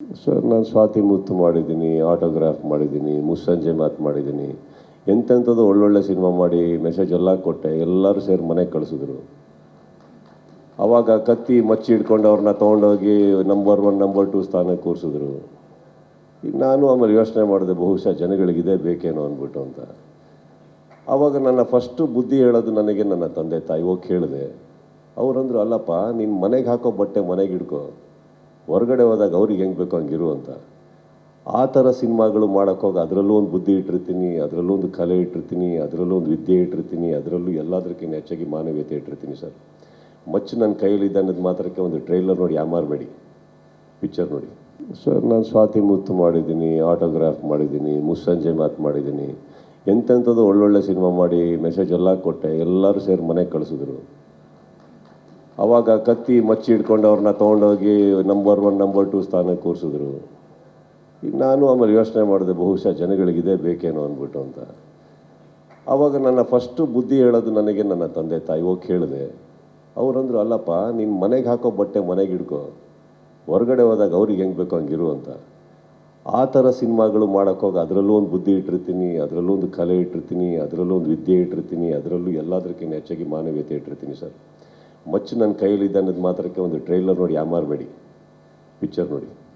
Sir, ನಾನು ಸ್ವಾತಿ ಮುತ್ತು ಮಾಡಿದ್ದೀನಿ autograph ಮಾಡಿದ್ದೀನಿ, ಮುಸ್ಸಂಜೆ ಮಾತು ಮಾಡಿದ್ದೀನಿ. ಎಂತೆಂಥದ್ದು ಒಳ್ಳೊಳ್ಳೆ ಸಿನಿಮಾ ಮಾಡಿ ಮೆಸೇಜ್ ಎಲ್ಲ ಕೊಟ್ಟೆ, ಎಲ್ಲರೂ ಸೇರಿ ಮನೆಗೆ ಕಳಿಸಿದ್ರು. ಅವಾಗ ಕತ್ತಿ ಮಚ್ಚಿ ಹಿಡ್ಕೊಂಡು ಅವ್ರನ್ನ ತೊಗೊಂಡೋಗಿ ನಂಬರ್ ಒನ್ ನಂಬರ್ ಟು ಸ್ಥಾನಕ್ಕೆ ಕೂರಿಸಿದ್ರು. ಈಗ ನಾನು ಆಮೇಲೆ ಯೋಚನೆ ಮಾಡಿದೆ, ಬಹುಶಃ ಜನಗಳಿಗೆ ಇದೇ ಬೇಕೇನೋ ಅಂದ್ಬಿಟ್ಟು ಅಂತ. ಆವಾಗ ನನ್ನ ಫಸ್ಟು ಬುದ್ಧಿ ಹೇಳೋದು ನನಗೆ ನನ್ನ ತಂದೆ ತಾಯಿ ಹೋಗಿ ಕೇಳಿದೆ. ಅವರಂದ್ರು, ಅಲ್ಲಪ್ಪ ನಿನ್ನ ಮನೆಗೆ ಹಾಕೋ ಬಟ್ಟೆ ಮನೆಗೆ ಇಡ್ಕೋ ಹೊರಗಡೆ ಹೋದಾಗ ಅವ್ರಿಗೆ ಹೆಂಗೆ ಬೇಕೋ ಹಂಗಿರು ಅಂತ. ಆ ಥರ ಸಿನಿಮಾಗಳು ಮಾಡೋಕ್ಕೋಗಿ ಅದರಲ್ಲೂ ಒಂದು ಬುದ್ಧಿ ಇಟ್ಟಿರ್ತೀನಿ, ಅದರಲ್ಲೂ ಒಂದು ಕಲೆ ಇಟ್ಟಿರ್ತೀನಿ, ಅದರಲ್ಲೂ ಒಂದು ವಿದ್ಯೆ ಇಟ್ಟಿರ್ತೀನಿ, ಅದರಲ್ಲೂ ಎಲ್ಲದಕ್ಕಿಂತ ಹೆಚ್ಚಾಗಿ ಮಾನವೀಯತೆ ಇಟ್ಟಿರ್ತೀನಿ ಸರ್. ಮಚ್ಚು ನನ್ನ ಕೈಯಲ್ಲಿದ್ದ ಅನ್ನೋದು ಮಾತ್ರಕ್ಕೆ ಒಂದು ಟ್ರೈಲರ್ ನೋಡಿ ಯಾಮಾರಬೇಡಿ ಪಿಕ್ಚರ್ ನೋಡಿ. ಸರ್, ನಾನು ಸ್ವಾತಿ ಮುತ್ತು ಮಾಡಿದ್ದೀನಿ ಆಟೋಗ್ರಾಫ್ ಮಾಡಿದ್ದೀನಿ, ಮುಸ್ಸಂಜೆ ಮಾತು ಮಾಡಿದ್ದೀನಿ. ಎಂತೆಂಥದ್ದು ಒಳ್ಳೊಳ್ಳೆ ಸಿನಿಮಾ ಮಾಡಿ ಮೆಸೇಜ್ ಎಲ್ಲ ಕೊಟ್ಟೆ, ಎಲ್ಲರೂ ಸೇರಿ ಮನೆಗೆ ಕಳಿಸಿದ್ರು. ಅವಾಗ ಕತ್ತಿ ಮಚ್ಚಿ ಹಿಡ್ಕೊಂಡು ಅವ್ರನ್ನ ತೊಗೊಂಡೋಗಿ ನಂಬರ್ ಒನ್ ನಂಬರ್ ಟು ಸ್ಥಾನಕ್ಕೆ ಕೂರಿಸಿದ್ರು. ಈಗ ನಾನು ಆಮೇಲೆ ಯೋಚನೆ ಮಾಡಿದೆ, ಬಹುಶಃ ಜನಗಳಿಗೆ ಇದೇ ಬೇಕೇನೋ ಅಂದ್ಬಿಟ್ಟು ಅಂತ. ಆವಾಗ ನನ್ನ ಫಸ್ಟು ಬುದ್ಧಿ ಹೇಳೋದು ನನಗೆ ನನ್ನ ತಂದೆ ತಾಯಿ ಹೋಗಿ ಕೇಳಿದೆ. ಅವರಂದ್ರು, ಅಲ್ಲಪ್ಪ ನಿನ್ನ ಮನೆಗೆ ಹಾಕೋ ಬಟ್ಟೆ ಮನೆಗೆ ಇಡ್ಕೋ ಹೊರಗಡೆ ಹೋದಾಗ ಅವ್ರಿಗೆ ಹೆಂಗೆ ಬೇಕೋ ಹಂಗಿರು ಅಂತ. ಆ ಥರ ಸಿನಿಮಾಗಳು ಮಾಡೋಕ್ಕೋಗಿ ಅದರಲ್ಲೂ ಒಂದು ಬುದ್ಧಿ ಇಟ್ಟಿರ್ತೀನಿ, ಅದರಲ್ಲೂ ಒಂದು ಕಲೆ ಇಟ್ಟಿರ್ತೀನಿ, ಅದರಲ್ಲೂ ಒಂದು ವಿದ್ಯೆ ಇಟ್ಟಿರ್ತೀನಿ, ಅದರಲ್ಲೂ ಎಲ್ಲದಕ್ಕಿಂತ ಹೆಚ್ಚಾಗಿ ಮಾನವೀಯತೆ ಇಟ್ಟಿರ್ತೀನಿ ಸರ್. ಮಚ್ಚು ನನ್ನ ಕೈಯಲ್ಲಿದ್ದ ಅನ್ನೋದು ಮಾತ್ರಕ್ಕೆ ಒಂದು ಟ್ರೈಲರ್ ನೋಡಿ ಯಾಮಾರಬೇಡಿ ಪಿಕ್ಚರ್ ನೋಡಿ.